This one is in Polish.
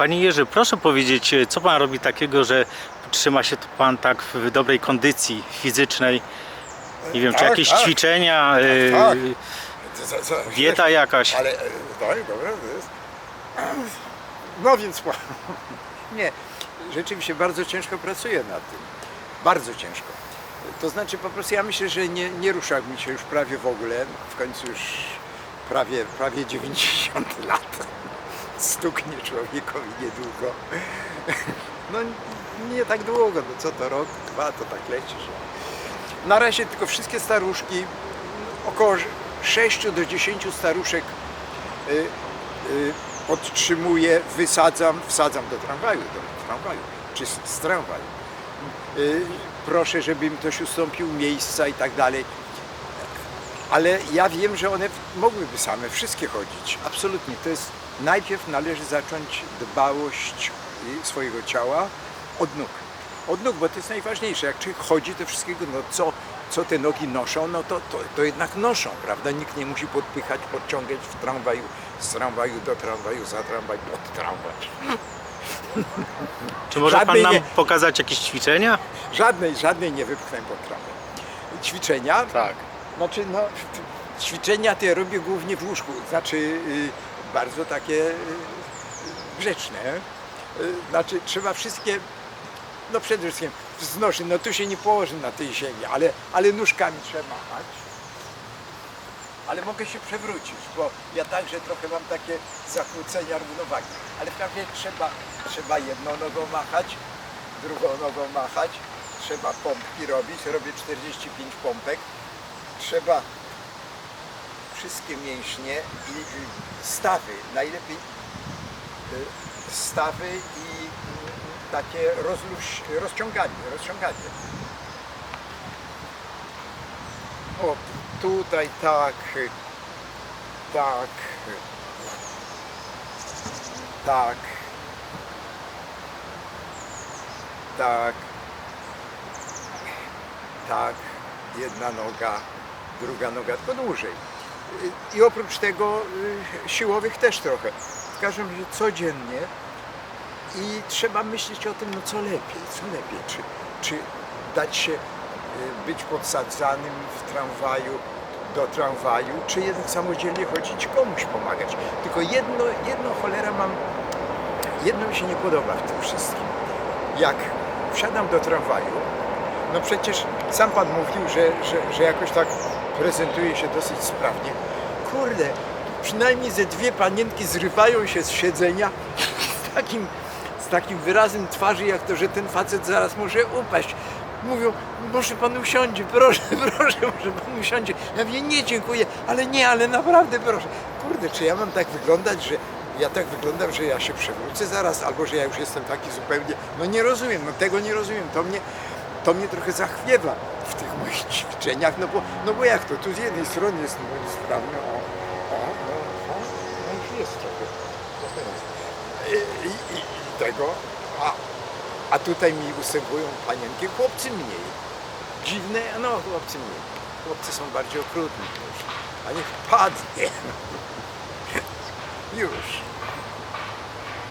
Panie Jerzy, proszę powiedzieć, co pan robi takiego, że trzyma się pan tak w dobrej kondycji fizycznej? Nie wiem, czy Tak, jakieś tak. ćwiczenia, y, tak. Co- co- dieta jakaś? Ale, e, tak, dobra, to jest. No więc, nie, rzeczywiście bardzo ciężko pracuję nad tym. Bardzo ciężko. To znaczy po prostu ja myślę, że nie, nie rusza mi się już prawie w ogóle. W końcu już prawie, prawie 90 lat. Stuknie człowiekowi niedługo. No nie tak długo, no co to rok, dwa, to tak leci, że... Na razie tylko wszystkie staruszki, około 6 do 10 staruszek y, y, podtrzymuję, wysadzam, wsadzam do tramwaju, do tramwaju, czy z, tramwaju. Y, proszę, żeby im ktoś ustąpił miejsca i tak dalej. Ale ja wiem, że one mogłyby same wszystkie chodzić. Absolutnie. To jest najpierw należy zacząć dbałość swojego ciała od nóg. Od nóg, bo to jest najważniejsze. Jak człowiek chodzi, to wszystkiego, no co, co te nogi noszą, no to, to, to jednak noszą, prawda? Nikt nie musi podpychać, podciągać w tramwaju, z tramwaju do tramwaju, za tramwaj, pod tramwaj. Czy może pan żadnej nam nie- pokazać jakieś ćwiczenia? Żadnej, żadnej nie wypchnę pod tramwaj. Ćwiczenia? Tak. Znaczy, no, ćwiczenia te robię głównie w łóżku, znaczy y, bardzo takie y, grzeczne. Y, znaczy, trzeba wszystkie, no przede wszystkim wznoszy, no tu się nie położy na tej ziemi, ale, ale nóżkami trzeba machać. Ale mogę się przewrócić, bo ja także trochę mam takie zakłócenia równowagi. Ale razie trzeba, trzeba jedną nogą machać, drugą nogą machać, trzeba pompki robić, robię 45 pompek, trzeba wszystkie mięśnie i stawy, najlepiej y, stawy i y, takie rozluź, rozciąganie, rozciąganie. O, tutaj tak, tak, tak, tak, tak, jedna noga, druga noga, tylko dłużej. I oprócz tego y, siłowych też trochę. W każdym razie codziennie i trzeba myśleć o tym, no co lepiej, co lepiej, czy, czy dać się y, być podsadzanym w tramwaju, do tramwaju, czy jednak samodzielnie chodzić, komuś pomagać. Tylko jedno, jedno cholera mam, jedno mi się nie podoba w tym wszystkim. Jak wsiadam do tramwaju, no przecież sam pan mówił, że, że, że jakoś tak prezentuje się dosyć sprawnie. Kurde, przynajmniej ze dwie panienki zrywają się z siedzenia z takim, z takim wyrazem twarzy, jak to, że ten facet zaraz może upaść. Mówią, może pan usiądzie, proszę, proszę, może pan usiądzie. Ja mówię, nie dziękuję, ale nie, ale naprawdę proszę. Kurde, czy ja mam tak wyglądać, że ja tak wyglądam, że ja się przewrócę zaraz, albo że ja już jestem taki zupełnie, no nie rozumiem, no tego nie rozumiem, to mnie, to mnie trochę zachwiewa w tych moich ćwiczeniach, no bo, no bo jak to, tu z jednej strony jest mój sprawny, o, o, no, o, no już jest trochę. I, i, i tego, a, a tutaj mi ustępują panienki, chłopcy mniej. Dziwne, no chłopcy mniej. Chłopcy są bardziej okrutni. A niech padnie. Już.